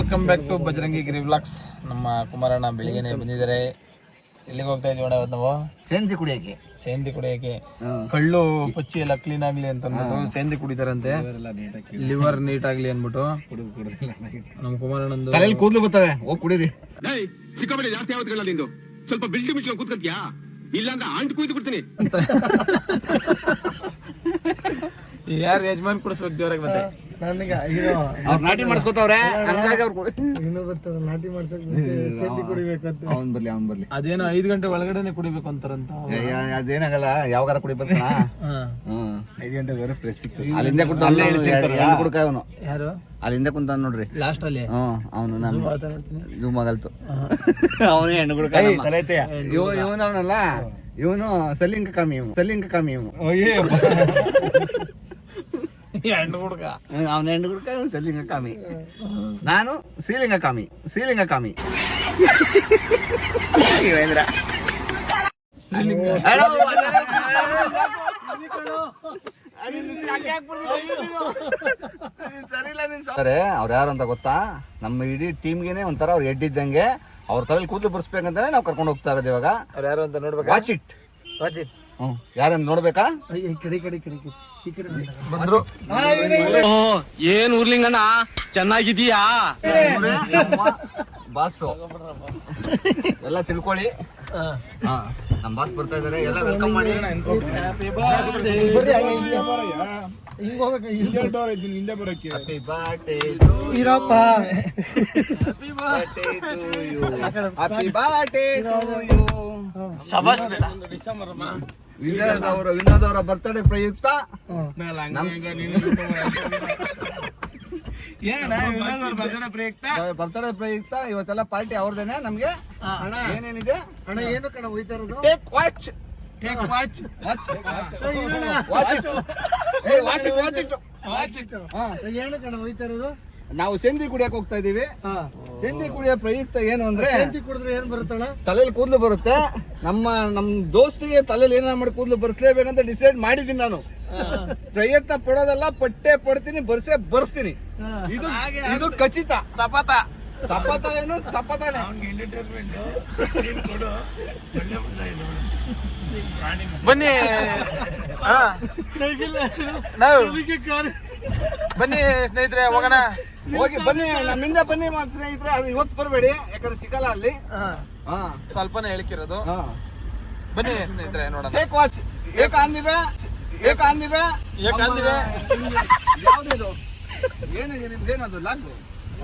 Welcome back to Bajrangi Giri vlogs ನಮ್ಮ ಕುಮಾರಣ್ಣ ಬೆಳಿಗ್ಗೆನೆ ಬಂದಿದ್ದಾರೆ. ಎಲ್ಲಿಗೆ ಹೋಗ್ತಾ ಇದೀವಿ ಅಣ್ಣ ಇವತ್ತು ನಾವು? ಸೇಂದಿ ಕುಡಿಯಕ್ಕೆ ಸೇಂದಿ ಕುಡಿಯಕ್ಕೆ ಕಳ್ಳು ಪಚ್ಚಿ ಎಲ್ಲ ಕ್ಲೀನ್ ಆಗ್ಲಿ ಅಂತ ಅಂದ್ಬಿಟ್ಟು ಸೇಂದಿ ಕುಡಿತಾರಂತೆ. ಲಿವರ್ ನೀಟ್ ಆಗ್ಲಿ ಅಂದ್ಬಿಟ್ಟು ನಮ್ಮ ಕುಮಾರಣ್ಣಂದು ತಲೆಯಲ್ಲಿ ಕೂದಲು ಬರ್ತವೆ ಹೋಗಿ ಕುಡೀರಿ. ಏಯ್ ಸಿಕ್ಕಾಪಟ್ಟೆ ಜಾಸ್ತಿ ಕೇಳಲ್ಲ ನಿಂದು. ಸ್ವಲ್ಪ ಬಿಲ್ಟಿ ಮುಚ್ಕೊಂಡು ಕೂತ್ಕೊತ್ಯಾ ಇಲ್ಲ ಅಂದ್ರೆ ಆಂಟ್ ಕುಯ್ದು ಬಿಡ್ತೀನಿ. ಯಾರು ಯಜಮಾನ್ ಕುಡಿಸ್ಬೇಕು ಜೋರಾಗಿ ಮತ್ತೆ? ನನಗೆ ಅವ್ರು ನಾಟಿ ಮಾಡಿಸ್ಕೊತಾವ್ರೆ ಹಂಗಾಗಿ ಅವ್ರು ಕುಡಿ ಇನ್ನೂ ಗೊತ್ತದ ನಾಟಿ ಮಾಡ್ಸಕ್ ಮುಂಚೆ ಸೇಂದಿ ಕುಡಿಬೇಕಂತ ಅವ್ನ್ ಬರ್ಲಿ ಅವ್ನ್ ಬರ್ಲಿ. ಅದೇನೋ ಐದು ಗಂಟೆ ಒಳಗಡೆನೆ ಕುಡಿಬೇಕು ಅಂತಾರಂತ. ಅದೇನಾಗಲ್ಲ ಯಾವಾಗಾರ ಕುಡಿ ಬರ್ತಾನ ಹಾ. ಹ್ಮ್. ಐದು ಗಂಟೆ ಬೇರೆ ಪ್ರೆಸ್ ಸಿಕ್ತು ಅಲ್ಲಿಂದ ಕುಡ್ತ ಕುಡ್ಕ ಅವನು? ಯಾರು? ಅಲ್ಲಿಂದ ಕುಂತ ನೋಡ್ರಿ. ಲಾಸ್ಟ್ ಅಲ್ಲಿ? ಹ್ಮ್ ಅವನು ನಾನು. ಮಾತಾಡ್ತೀನಿ. ಇದು ಮಗಲ್ತು ಅವನೇ ಹೆಣ್ಣು ಕುಡ್ಕ ಇವ ಇವನು ಅವನಲ್ಲ ಇವನು ಸಲಿಂಗ ಕಮ್ಮಿ ಇವನು ಸಲಿಂಗ ಕಮ್ಮಿ ಇವನು. ಹೆಣ್ಣು ಹುಡುಗ. ಅವನ ಹೆಣ್ಣು ಹುಡುಗ ಸಲಿಂಗ ಕಮ್ಮಿ ನಾನು ಶ್ರೀಲಿಂಗ ಕಾಮಿ ಶ್ರೀಲಿಂಗ ಕಾಮಿ ಶಿವೇಂದ್ರ ಸರಿ ಅವ್ರು ಯಾರು ಅಂತ ಗೊತ್ತಾ? ನಮ್ಮ ಇಡೀ ಟೀಮ್ಗೆನೆ ಒಂಥರ ಅವ್ರು ಎಡ್ಡಿದ್ದಂಗೆ ಇದ್ದಂಗೆ ಅವ್ರ ತಲೆಯಲ್ಲಿ ಕೂದಲು ಬರ್ಸ್ಬೇಕಂತಾನೆ ನಾವು ಕರ್ಕೊಂಡು ಹೋಗ್ತಾ ಇರೋದು ಇವಾಗ. ಅವ್ರು ಯಾರು ಅಂತ ನೋಡ್ಬೇಕು? Watch it. ವಾಚಿತ್ ಹ್ಮ್ ಯಾರನ್ನ ನೋಡ್ಬೇಕಾ? ಕಡೆ ಈ ಕಡೆ ಕಡೆ. ಬಂದ್ರು. ಏನ್ ಊರ್ಲಿಂಗಣ್ಣ ಚೆನ್ನಾಗಿದೀಯಾ ಬಾಸ್. ಎಲ್ಲ ತಿಳ್ಕೊಳ್ಳಿ. ನಮ್ ನಮ್ಮ ಬಾಸ್ ಬರ್ತಾ ಇದಾರೆ. ಎಲ್ಲ ವೆಲ್ಕಮ್ ಮಾಡಿ. ಡೋರ್ ಹಿಂಗ್ ಹೋಗ್ಬೇಕು. ಬರಕ್ಕೆ. ಹ್ಯಾಪಿ ಬರ್ಡೇ ಇರಪ್ಪ. Happy to you happy to you ಶಬಾಷ್ ಬೇಡ. ವಿನೋದ್ ಅವರ ವಿನೋದ್ ಅವರ ಬರ್ತ್ಡೇ ಪ್ರಯುಕ್ತ. ಬರ್ತ್ಡೇ ಪ್ರಯುಕ್ತ ಇವತ್ತೆಲ್ಲ ಪಾರ್ಟಿ ಅವ್ರದೇನೆ ನಮ್ಗೆ. ಏನೇನಿದೆ? ಅಣ್ಣ ಏನು ಕಣ ಹೋಯ್ತಾ ಇರೋದು? Take watch take watch watch watch ಏ ವಾಚ್ ವಾಚ್ ಹಾ. ಏನು ಕಣ ಹೋಯ್ತಾ ಇರೋದು ನಾವು ಸೇಂದಿ ಕುಡಿಯಕ್ ಹೋಗ್ತಾ ಇದೀವಿ. ಸೆಂದಿ ಸೇಂದಿ ಕುಡಿಯೋ ಪ್ರಯುಕ್ತ ಏನು ಅಂದ್ರೆ ಸೇಂದಿ ಕುಡಿದ್ರೆ ಏನ್ ಬರುತ್ತಣ್ಣ? ತಲೆಯಲ್ಲಿ ಕೂದಲು ಬರುತ್ತೆ. ನಮ್ಮ ನಮ್ ದೋಸ್ತಿಗೆ ತಲೆಯಲ್ಲಿ ಏನಾರ ಮಾಡಿ ಕೂದಲು ಬರ್ಸ್ಲೇಬೇಕಂತ ಡಿಸೈಡ್ ಮಾಡಿದೀನಿ ನಾನು. ಪ್ರಯತ್ನ ಪಡೋದಲ್ಲ ಪಟ್ಟೆ ಪಡ್ತೀನಿ ಬರ್ಸೇ ಬರ್ಸ್ತೀನಿ. ಇದು ಇದು ಖಚಿತ. ಸಪಾತ. ಸಪತ ಏನು ಸಪತಾನೆ ಬನ್ನಿ ಹಾ. ನಾವು. ಬನ್ನಿ ಸ್ನೇಹಿತರೆ ಹೋಗೋಣ. ಹೋಗಿ ಬನ್ನಿ ನಮ್ಮಿಂದ ಬನ್ನಿ ಸ್ನೇಹಿತರೆ ಅದು ಇವತ್ತು ಬರಬೇಡಿ ಯಾಕಂದ್ರೆ ಸಿಗಲ್ಲ ಅಲ್ಲಿ. ಹಾ. ಹಾ. ಸ್ವಲ್ಪನೇ ಹೇಳಿಕಿರೋದು ಹಾ. ಬನ್ನಿ ಸ್ನೇಹಿತರೆ ನೋಡೋಣ. ಏಕ್ ವಾಚ್ ಏಕ ಅಂದಿವೆ. ಏಕ ಅಂದಿವೆ. ಏಕ ಅಂದಿವೆ. ಯಾವ್ದಿದು ಏನಿದೆ ನಿಮ್ದೇನದು log?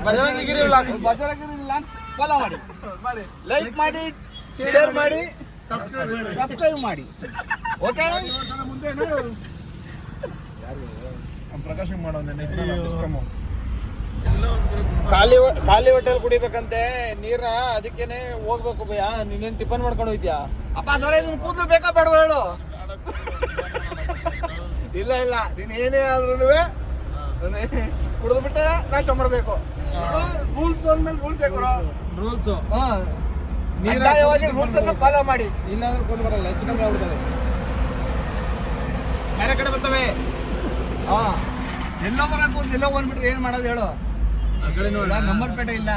Bajarangigiri vlogs Bajarangiri vlogs follow ಮಾಡಿ. ಲೈಕ್ ಮಾಡಿ ಶೇರ್ ಮಾಡಿ ಸಬ್ಸ್ಕ್ರೈಬ್ ಮಾಡಿ. ಓಕೆ ಖಾಲಿ ಕಾಲಿ ಖಾಲಿ ಹೋಟೆಲ್ ಕುಡಿಬೇಕಂತೆ. ನೀರ್ನ ಅದಕ್ಕೇನೆ ಹೋಗ್ಬೇಕು ಭಯ. ನೀನೇನ್ ಟಿಫನ್ ಮಾಡ್ಕೊಂಡು ಹೋಯ್ತ್ಯಾ? ಅಪ್ಪ ದೊರೆ ಇದನ್ನ ಕೂದಲು ಬೇಕಾ ಬೇಡ ಹೇಳು? ಇಲ್ಲ ಇಲ್ಲ. ನೀನ್ ಏನೇ ಆದ್ರೂ ಕುಡಿದು ಬಿಟ್ಟೆ ನಾಶ ಮಾಡಬೇಕು. ರೂಲ್ಸ್ ಅಂದ್ಮೇಲೆ ರೂಲ್ಸ್ ಗುರು ರೂಲ್ಸ್ ಕಡ್ಡಾಯವಾಗಿ ರೂಲ್ಸ್ ಅನ್ನ ಫಾಲೋ ಮಾಡಿ. ಇಲ್ಲಾಂದ್ರೆ ಕೂತ್ ಬರಲ್ಲ ಹೆಚ್ಚು ಕಮ್ಮಿ ಆಗ್ಬಿಡ್ತದೆ. ಬೇರೆ ಕಡೆ ಬರ್ತವೆ. ಹಾ. ಎಲ್ಲೋ ಬರಕ್ ಕೂದ್ ಎಲ್ಲೋ ಬಂದ್ಬಿಟ್ರೆ ಏನ್ ಮಾಡೋದು ಹೇಳು. ಆ ಕಡೆ ನೋಡ. ನಂಬರ್ ಪೇಟೆ ಇಲ್ಲ.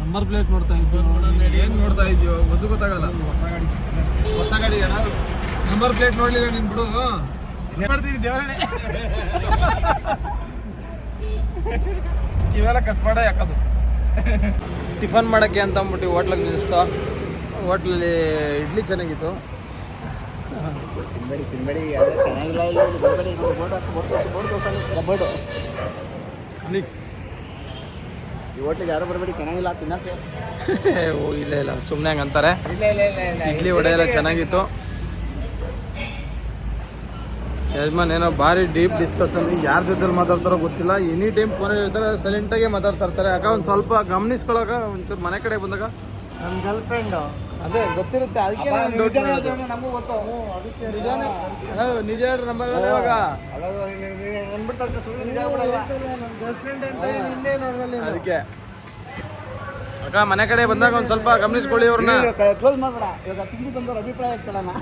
ನಂಬರ್ ಪ್ಲೇಟ್ ನೋಡ್ತಾ ಇದ್ದೀವಿ ಏನ್ ನೋಡ್ತಾ ಇದೀವೋ ಒಂದು ಗೊತ್ತಾಗಲ್ಲ. ಹೊಸ ಗಾಡಿ. ಹೊಸ ಗಾಡಿ ನಂಬರ್ ಪ್ಲೇಟ್ ನೋಡ್ಲಿಲ್ಲ ನೀನ್ ಬಿಡು ಮಾಡ್ತೀನಿ ದೇವರೇ ಇವೆಲ್ಲ ಕಟ್ ಮಾಡ ಯಾಕದು ಟಿಫನ್ ಮಾಡೋಕ್ಕೆ ಅಂತ ಅಂದ್ಬಿಟ್ಟು ಹೋಟ್ಲಲ್ಲಿ ನಿಲ್ಲಿಸ್ತಾ ಹೋಟ್ಲಲ್ಲಿ ಇಡ್ಲಿ ಚೆನ್ನಾಗಿತ್ತು. ತಿನ್ಬೇಡಿ ತಿನ್ಬೇಡಿ ಚೆನ್ನಾಗಿಲ್ಲ ಇಲ್ಲ ಬರಬೇಡಿ ಬೋರ್ಡು ಈ ಹೋಟ್ಲಿಗೆ ಯಾರು ಬರಬೇಡಿ ಚೆನ್ನಾಗಿಲ್ಲ ತಿನ್ನಕ್ಕೆ. ಓ ಇಲ್ಲ ಇಲ್ಲ ಸುಮ್ಮನೆ ಹಂಗೆ ಅಂತಾರೆ ಇಲ್ಲ ಇಲ್ಲ ಇಲ್ಲ ಇಲ್ಲ ಇಡ್ಲಿ ವಡೆ ಎಲ್ಲ ಚೆನ್ನಾಗಿತ್ತು. ಯಜಮಾನ್ ಏನೋ ಭಾರಿ ಡೀಪ್ ಡಿಸ್ಕಷನ್ ಯಾರ ಜೊತೆಲಿ ಮಾತಾಡ್ತಾರೋ ಗೊತ್ತಿಲ್ಲ. ಎನಿ ಟೈಮ್ ಫೋನ್ ಇರ್ತಾರೆ ಸೈಲೆಂಟಾಗೆ ಮಾತಾಡ್ತಾ ಇರ್ತಾರೆ. ಯಾಕ ಒಂದು ಸ್ವಲ್ಪ ಗಮನಿಸ್ಕೊಳಕ ಒಂಚೂರು ಮನೆ ಕಡೆ ಬಂದಾಗ. ನನ್ನ ಗರ್ಲ್ ಫ್ರೆಂಡ್ ಅದೇ ಗೊತ್ತಿರುತ್ತೆ. ಅದಕ್ಕೆ. ನಮಗೂ ಗೊತ್ತು. ನಿಜಾನೇ? ಹೌದು, ನಿಜ ನಂಬರ್ ಇವಾಗ. ಅಂದ್ಬಿಡ್ತಾರೆ ಸುಳ್ಳು ನಿಜ ಆಗ್ಬಿಡಲ್ಲ. ನನ್ನ ಗರ್ಲ್ ಫ್ರೆಂಡ್ ಅಂತ ಇನ್ನೇನು ಅದ್ರಲ್ಲಿ ಅದಕ್ಕೆ. ಅಕ್ಕ ಮನೆ ಕಡೆ ಬಂದಾಗ ಒಂದು ಸ್ವಲ್ಪ ಗಮನಿಸ್ಕೊಳ್ಳಿ ಅವ್ರನ್ನ. ಕ್ಲೋಸ್ ಮಾಡ್ಬೇಡ. ಇವಾಗ ತಿಂಡಿ ಬಂದವ್ರ ಅಭಿಪ್ರಾಯ ಬ್ಯಾಕ್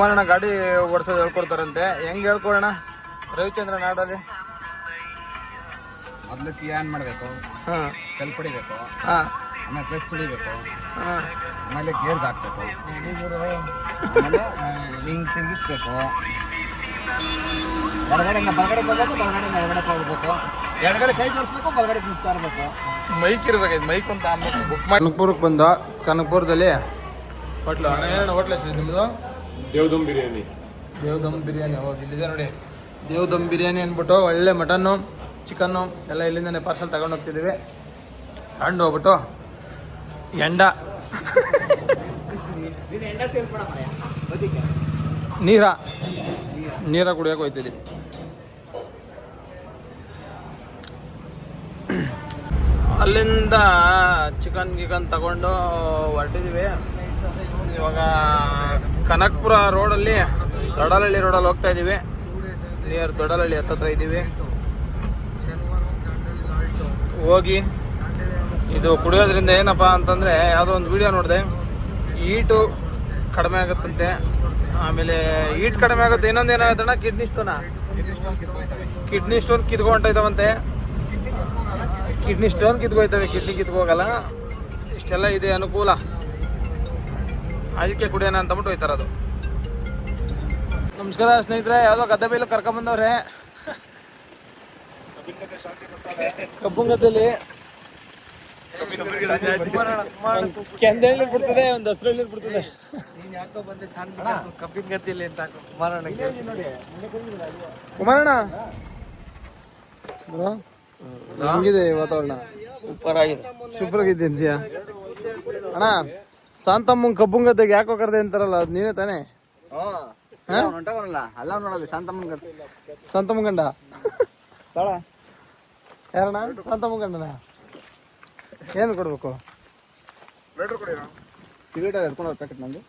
ಮಾಡೋಣ ಗಾಡಿ ಓಡಿಸೋದು ಹೇಳ್ಕೊಡ್ತಾರಂತೆ. ಹೆಂಗ್ ಹೇಳ್ಕೊಡೋಣ? ರವಿಚಂದ್ರ ನಾಡಲ್ಲಿ. ಮೊದ್ಲಕ್ಕೆ ಏನ್ ಮಾಡಬೇಕು? ಹಾಂ. ಸೆಲ್ಫ್ ಹೊಡಿಬೇಕು. ಹಾಂ. ಆಮೇಲೆ ಕ್ಲಚ್ ತುಳಿಬೇಕು. ಹಾಂ. ಆಮೇಲೆ ಗೇರ್ಗೆ ಹಾಕ್ಬೇಕು. ಆಮೇಲೆ ಹಿಂಗೆ ತಿರುಗಿಸ್ಬೇಕು. ಹೊರಗಡೆಯಿಂದ ಬಲಗಡೆ ಹೋಗ್ಬೇಕು ಬಲಗಡೆಯಿಂದ ಎಡಗಡೆ ಹೋಗ್ಬೇಕು ಎಡಗಡೆ ಕೈ ತೋರಿಸ್ಬೇಕು ಬಲಗಡೆ ಮುಗ್ತಾ ಇರಬೇಕು ಮೈಕ್ ಇರ್ಬೇಕು ಮೈಕ್ ಅಂತ ಬುಕ್ ಮಾಡಿ. ಕನಕಪುರಕ್ಕೆ ಬಂದ ಕನಕಪುರದಲ್ಲಿ ಹೋಟ್ಲು ಅಣ್ಣ ಏನಣ್ಣ ಹೋಟ್ಲ್ ಹೆಸರು ನಿಮ್ಮದು ದೇವದಮ್ ಬಿರಿಯಾನಿ. ದೇವ್ದಮ್ ಬಿರಿಯಾನಿ ಹೌದು ಇಲ್ಲಿದೆ ನೋಡಿ. ದೇವ್ದಮ್ ಬಿರಿಯಾನಿ ಅಂದ್ಬಿಟ್ಟು ಒಳ್ಳೆ ಮಟನ್ನು ಚಿಕನ್ನು ಎಲ್ಲ ಇಲ್ಲಿಂದನೇ ಪಾರ್ಸಲ್ ತಗೊಂಡು ಹೋಗ್ತಿದ್ದೀವಿ. ತಗೊಂಡು ಹೋಗ್ಬಿಟ್ಟು ಎಂಡ. ನೀರ. ನೀರ ಕುಡಿಯೋಕೆ ಹೋಯ್ತಿದ್ದೀವಿ ಅಲ್ಲಿಂದ ಚಿಕನ್ ಗಿಕನ್ ತಗೊಂಡು ಹೊರಟಿದ್ದೀವಿ ಇವಾಗ ಕನಕ್ಪುರ ರೋಡಲ್ಲಿ ದೊಡ್ಡಲಹಳ್ಳಿ ರೋಡಲ್ಲಿ ಹೋಗ್ತಾ ಇದ್ದೀವಿ. ನಿಯರ್ ದೊಡ್ಡಲಹಳ್ಳಿ ಹತ್ತತ್ರ ಇದ್ದೀವಿ. ಹೋಗಿ ಇದು ಕುಡಿಯೋದ್ರಿಂದ ಏನಪ್ಪ ಅಂತಂದರೆ ಯಾವುದೋ ಒಂದು ವಿಡಿಯೋ ನೋಡಿದೆ. ಈಟು ಕಡಿಮೆ ಆಗುತ್ತಂತೆ. ಆಮೇಲೆ ಈಟ್ ಕಡಿಮೆ ಆಗುತ್ತೆ. ಇನ್ನೊಂದು ಏನಾಗುತ್ತಣ್ಣ ಕಿಡ್ನಿ ಸ್ಟೋನಾ ಕಿಡ್ನಿ ಸ್ಟೋನ್ ಕಿತ್ಕೊಂಡೈತವಂತೆ ಕಿಡ್ನಿ ಸ್ಟೋನ್ ಕಿತ್ಕೊಯ್ತವೆ. ಕಿಡ್ನಿ ಕಿತ್ಕೋಗಲ್ಲ. ಇಷ್ಟೆಲ್ಲ ಇದೆ ಅನುಕೂಲ. ಅದಕ್ಕೆ ಕುಡಿಯೋಣ ಅಂತಬಿಟ್ಟು ಹೋಯ್ತಾರ ಅದು. ನಮಸ್ಕಾರ ಸ್ನೇಹಿತರೆ ಯಾವುದೋ ಗದ್ದೆ ಬೈಲು ಕರ್ಕೊಂಬಂದವ್ರೆ. ಕಬ್ಬುಂಗದಲ್ಲಿ ಕೆಂದೇಳಿ ಬಿಡ್ತದೆ ಒಂದು ಹಸಿರು ನೀರು ಬಿಡ್ತದೆ. ಯಾಕೋ ಬಂದೆ ಸಣ್ಣ ಕಬ್ಬಿನ ಗದ್ದೆಯಲ್ಲಿ ಅಂತ ಕುಮಾರಣ್ಣ. ಕುಮಾರಣ್ಣ ಹೆಂಗಿದೆ ವಾತಾವರಣ? ಸೂಪರ್ ಆಗಿದೆ ಸೂಪರ್ ಆಗಿದೆ ಅಣ್ಣ ಶಾಂತಮ್ಮಂಗ್ ಕಬ್ಬುಂಗದ್ದೆಗೆ ಯಾಕೋ ಕರೆದೆ ಅಂತಾರಲ್ಲ ಅದ್ ನೀನೇ ತಾನೇ? ಹೊಂಟವರಲ್ಲ ಅಲ್ಲ ನೋಡಲ್ಲ ಶಾಂತಮ್ಮನ ಶಾಂತಮ್ಮನ್ ಗಂಡ? ತಳ. ಯಾರಣ ಶಾಂತಮ್ಮನ್ ಗಂಡನ? ಏನು ಕೊಡ್ಬೇಕು? ಸಿಗರೇಟ್ ಎತ್ಕೊಂಡು ಪ್ಯಾಕೆಟ್ ನಂದು.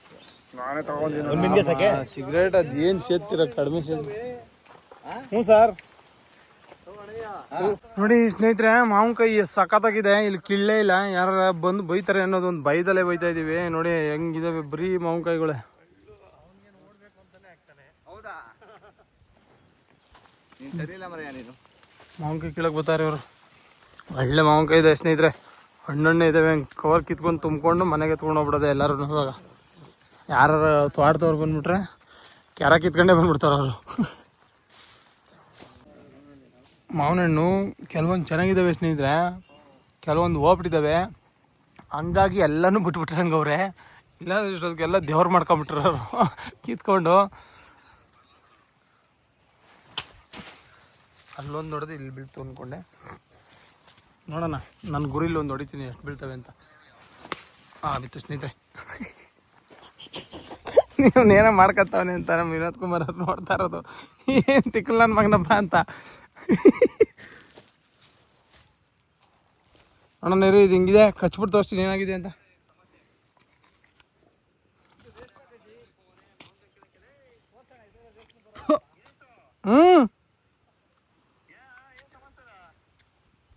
ಸಿಗರೇಟ್ ಅದ್ ಏನ್ ಸೇರ್ತೀರ ಕಡಿಮೆ ಸೇರ್ ಹ್ಞೂ ಸರ್ ನೋಡಿ ಸ್ನೇಹಿತರೆ ಮಾವಿನಕಾಯಿ ಸಖತ್ತಾಗಿದೆ. ಇಲ್ಲಿ ಕಿಳ್ಳೆ ಇಲ್ಲ. ಯಾರ ಬಂದು ಬೈತಾರೆ ಅನ್ನೋದು ಒಂದು ಬೈದಲ್ಲೇ ಬೈತಾ ಇದೀವಿ. ನೋಡಿ ಹೆಂಗಿದಾವೆ ಬರೀ ಮಾವಿನಕಾಯಿಗಳೇ ಮಾವಿನಕಾಯಿ ಕೀಳಕ್ ಬರ್ತಾರೆ ಇವರು. ಒಳ್ಳೆ ಮಾವಿನಕಾಯಿ ಇದೆ ಸ್ನೇಹಿತರೆ. ಹಣ್ಣಣ್ಣೆ ಇದಾವೆ. ಕವರ್ ಕಿತ್ಕೊಂಡು ತುಂಬಿಕೊಂಡು ಮನೆಗೆ ಎತ್ಕೊಂಡು ಹೋಗ್ಬಿಡೋದೆ ಎಲ್ಲರೂ ಇವಾಗ. ಯಾರು ತೋಟದವ್ರು ಬಂದ್ಬಿಟ್ರೆ ಕ್ಯಾರ ಕಿತ್ಕೊಂಡೇ ಬಂದ್ಬಿಡ್ತಾರೆ ಅವರು. ಮಾವಿನ ಹಣ್ಣು ಕೆಲವೊಂದು ಚೆನ್ನಾಗಿದ್ದಾವೆ ಸ್ನೇಹಿತರೆ. ಕೆಲವೊಂದು ಹೋಗ್ಬಿಟ್ಟಿದ್ದಾವೆ. ಹಂಗಾಗಿ ಎಲ್ಲನೂ ಬಿಟ್ಬಿಟ್ರೆ ಹಂಗೆ ಅವ್ರೆ ಇಲ್ಲ ಇಷ್ಟೊತ್ತಿಗೆಲ್ಲ ದೇವ್ರು ಮಾಡ್ಕೊಂಬಿಟ್ರು ಅವರು. ಕಿತ್ಕೊಂಡು. ಅಲ್ಲೊಂದು ನೋಡಿದ್ರೆ ಇಲ್ಲಿ ಬೀಳ್ತು ಅಂದ್ಕೊಂಡೆ ನೋಡೋಣ ನನ್ನ ಗುರಿಲಿ ಒಂದು ಹೊಡಿತೀನಿ, ಎಷ್ಟು ಬೀಳ್ತವೆ ಅಂತ. ಹಾಂ ಬಿತ್ತು ಸ್ನೇಹಿತರೆ. ನೀವು ಏನೋ ಮಾಡ್ಕೊತಾವನೆ ಅಂತ ನಮ್ಮ ವಿನೋದ್ ಕುಮಾರ್ ಅವ್ರು ನೋಡ್ತಾ ಇರೋದು. ಏನು ತಿಕ್ಕಲ್ ನನ್ನ ಮಗನಪ್ಪ ಅಂತ. ಅಣ್ಣ ಇದು ಹಿಂಗಿದೆ. ಕಚ್ಬಿಟ್ಟು ತೋರಿಸ್ತೀನಿ, ಏನಾಗಿದೆ ಅಂತ. ಹ್ಞೂ.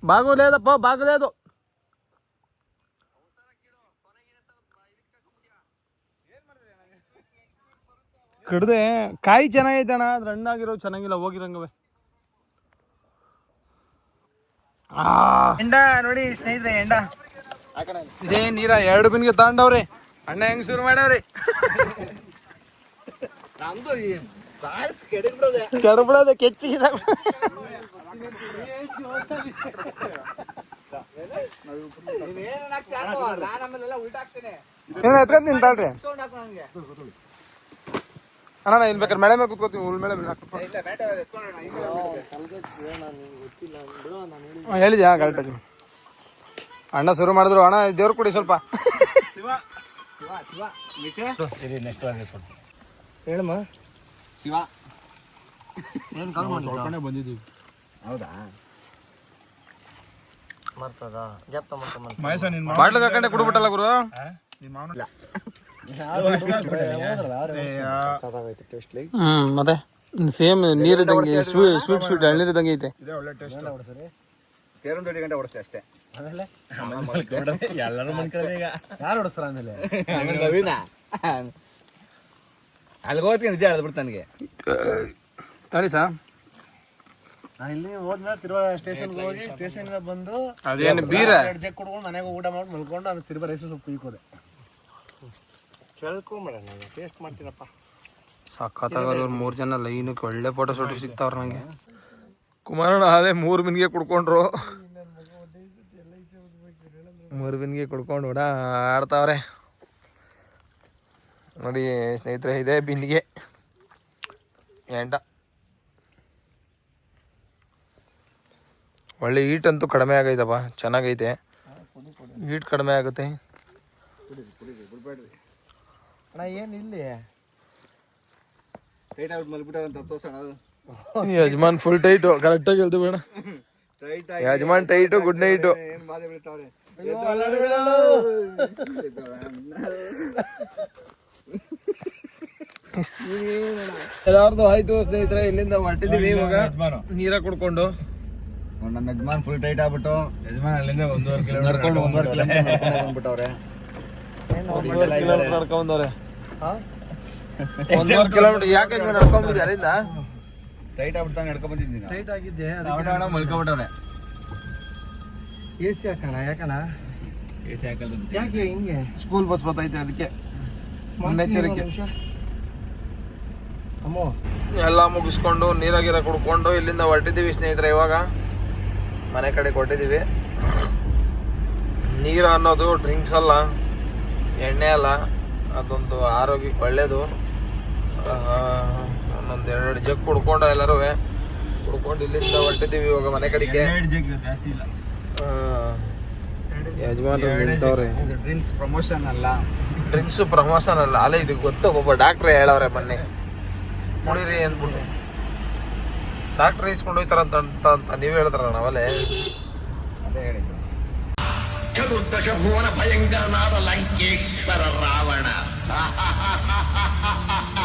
ಬಾಗುಲೇದಪ್ಪ ಬಾಗುಲೇದು ಕಡ್ದೆ, ಕಾಯಿ ಚೆನ್ನಾಗೈತೆ ಅಣ್ಣ, ಅದು ಹಣ್ಣಾಗಿರೋ ಚೆನ್ನಾಗಿಲ್ಲ, ಹೋಗಿರಂಗವೆ. ಎಂಡ ನೋಡಿ ಸ್ನೇಹಿತರೆ ಎಂಡ ಇದೇ ನೀರ ಎರಡು ಬಿನ್ಗೆ ತಗೊಂಡವ್ರಿ ಅಣ್ಣ ಹೆಂಗ್ ಶುರು ಮಾಡವ್ರಿ ನಮ್ದು ಕೆಡಬಿಡೋದೆ. ಕೆಚ್ಚಿಗೆ ಏನ್ ಎತ್ಕೊಂಡ್ ನಿಂತಾಳ್ರಿ ಅಣ್ಣ ನಾ ಇಲ್ಲಿ ಬೇಕಾದ್ರೆ ಮೇಳೆ ಮೇಲೆ ಕುತ್ಕೋತೀನಿ ಉಳ್ ಮೇಳೆ ಮೇಲೆ ಹೇಳಿದ್ಯಾ? ಕರೆಕ್ಟಾಗಿ ಅಣ್ಣ ಶುರು ಮಾಡಿದ್ರು. ಅಣ್ಣ ದೇವ್ರು ಕೊಡಿ ಸ್ವಲ್ಪ. ಹೇಳಮ್ಮ. ಶಿವ. ಏನ್ ಕಾಲ್ ಮಾಡಿ ಬಂದಿದ್ದೀವಿ. ಹೌದಾ? ಮರ್ತದ. ಗ್ಯಾಪ್ ಮಾಡ್ಕೊಂಬಂತ ಬಾಟ್ಲಿಗೆ ಹಾಕೊಂಡೆ ಕುಡಿಬಿಟ್ಟಲ್ಲ ಗುರು? ಟೇಸ್ಟ್ಲಿ ಹ್ಮ್ ಮತ್ತೆ ಸೇಮ್ ಸ್ವೀಟ್ ಸ್ವೀಟ್ ಸ್ವೀಟ್ ಎಳ್ನೀರಿದ್ದಂಗೆ ಐತೆ. ತೇರೊಂದು ಗಂಟೆ ಓಡಿಸ್ತೆ ಅಷ್ಟೇ. ಎಲ್ಲರೂ ಮನ್ಕಡೆ ಈಗ. ಯಾರು ಹೊಡಿಸ್ತಾರ ಆಮೇಲೆ? ನವೀನ. ಅಲ್ಲಿಗೆ ಹೋಗ್ತೀನಿ ನಿಜ ಹೇಳ್ಬಿಡ್ತು ನನಗೆ. ತಡಿ ಸಾ. ನಾನು ಇಲ್ಲಿ ಹೋದ್ಮೇಲೆ ತಿರುವ ಸ್ಟೇಷನ್ಗೆ ಹೋಗಿ ಸ್ಟೇಷನ್ ಬಂದು ಅದೇನು ಬೀರ? ಎರಡು ಜಗ್ ಕುಡ್ಕೊಂಡು ಮನೆಗೆ ಊಟ ಮಾಡಿ ಮಲ್ಕೊಂಡು ಆಮೇಲೆ ತಿರುವ ರೈಸ್ ಸ್ವಲ್ಪ ಕುಯ್ಕೋದೆ ಕೇಳ್ಕೊಂಬೇಡ ಟೇಸ್ಟ್ ಮಾಡ್ತೀನಪ್ಪ ಸಖತ್ತಾಗವ್ರು ಇವ್ರು ಮೂರು ಜನ ಲೈನಕ್ಕೆ ಒಳ್ಳೆ ಫೋಟೋ ಶೂಟ್ ಸಿಗ್ತಾವ್ರ ನಂಗೆ. ಕುಮಾರಣ್ಣ ಅದೇ ಮೂರು ಬಿನ್ಗೆ ಕುಡ್ಕೊಂಡ್ರು. ಮೂರು ಬಿನ್ಗೆ ಕುಡ್ಕೊಂಡು ಓಡ ಆಡ್ತಾವ್ರೆ. ನೋಡಿ ಸ್ನೇಹಿತರೆ ಇದೆ ಬಿನ್ಗೆ ಎಂಟ ಒಳ್ಳೆ ಈಟ್ ಅಂತೂ ಕಡಿಮೆ ಆಗೈತಪ್ಪ ಚೆನ್ನಾಗೈತೆ. ಈಟ್ ಕಡಿಮೆ ಆಗುತ್ತೆ. ಏನ್ ಇಲ್ಲಿ ಟೈಟ್ ಆಗಿ ತೋರ್ಸೋಣ ಯಜಮಾನ್ ಫುಲ್ ಟೈಟ್ ಕರೆಕ್ಟಾಗಿ ಹೇಳ್ತೀವಿ ಬೇಡ ಟೈಟ್ ಯಜಮಾನ್ ಟೈಟ್ ಗುಡ್ ನೈಟ್ ಏನ್ ಬಾಧೆ ಬೀಳ್ತಾವ್ರೆ ಎಲ್ಲಾರ್ದು ಆಯ್ತು ಸ್ನೇಹಿತರೆ ಇಲ್ಲಿಂದ ಹೊರಟಿದೀವಿ ಇವಾಗ ನೀರ ಕುಡ್ಕೊಂಡು ನಮ್ಮ ಯಜಮಾನ್ ಫುಲ್ ಟೈಟ್ ಆಗ್ಬಿಟ್ಟು ಯಜಮಾನ್ ಅಲ್ಲಿಂದ ಒಂದೂವರೆ ಕಿಲೋಮೀಟರ್ ನಡ್ಕೊಂಡು ಒಂದೂವರೆ ಕಿಲೋಮೀಟರ್ ಬಂದ್ಬಿಟ್ಟವ್ರೆ ನಡ್ಕೊಂಡವ್ರೆ ಒಂದೂವರೆ ಕಿಲೋಮೀಟರ್ ಯಾಕೆ ಯಜಮಾನ್ ನಡ್ಕೊಂಬಿದ್ದೆ ಅಲ್ಲಿಂದ? ಟೈಟ್ ಆಗ್ಬಿಟ್ಟು ನಡ್ಕೊಂಡ್ ಬಂದಿದ್ದೀನಿ. ಟೈಟ್ ಆಗಿದ್ದೆ ಮಲ್ಕೊಬಿಟ್ಟವ್ರೆ ಎ ಸಿ ಹಾಕೋಣ ಯಾಕಣ ಯಾಕೆ ಹಿಂಗೆ? ಸ್ಕೂಲ್ ಬಸ್ ಬರ್ತೈತೆ ಅದಕ್ಕೆ. ಮುನ್ನೆಚ್ಚರಿಕೆ. ಎಲ್ಲ ಮುಗಿಸ್ಕೊಂಡು ನೀರಾಗಿರ ಕುಡ್ಕೊಂಡು ಇಲ್ಲಿಂದ ಹೊರಟಿದ್ದೀವಿ ಸ್ನೇಹಿತರೆ ಇವಾಗ. ಮನೆ ಕಡೆ ಕೊಟ್ಟಿದ್ದೀವಿ. ನೀರು ಅನ್ನೋದು ಡ್ರಿಂಕ್ಸ್ ಅಲ್ಲ ಎಣ್ಣೆ ಅಲ್ಲ. ಅದೊಂದು ಆರೋಗ್ಯಕ್ಕೆ ಒಳ್ಳೇದು. ಒಂದೊಂದು ಎರಡು ಜಗ್ ಕುಡ್ಕೊಂಡು ಎಲ್ಲರೂ ಕುಡ್ಕೊಂಡು ಇಲ್ಲಿಂದ ಹೊರಟಿದ್ದೀವಿ ಇವಾಗ ಮನೆ ಕಡೆಗೆ. ಯಜಮಾನ್ರು ನಿಂತವ್ರೆ. ಡ್ರಿಂಕ್ಸ್ ಪ್ರಮೋಷನ್ ಅಲ್ಲ. ಡ್ರಿಂಕ್ಸ್ ಪ್ರಮೋಷನ್ ಅಲ್ಲ. ಅಲ್ಲೇ ಇದು ಗೊತ್ತು ಒಬ್ಬ ಡಾಕ್ಟ್ರೇ ಹೇಳವ್ರೆ ಬನ್ನಿ ಕುಡೀರಿ ಅಂದ್ಬಿಟ್ಟು. ಡಾಕ್ಟ್ರ್ ಇಸ್ಕೊಂಡು ಹೋಯ್ತಾರಂತ ಅಂತ ಅಂತ ನೀವು ಹೇಳ್ತಾರ ನಾವಲ್ಲೇ. ಅದೇ చతుర్దశ భువన భయంకరనాథ లంకేశ్వర రావణ.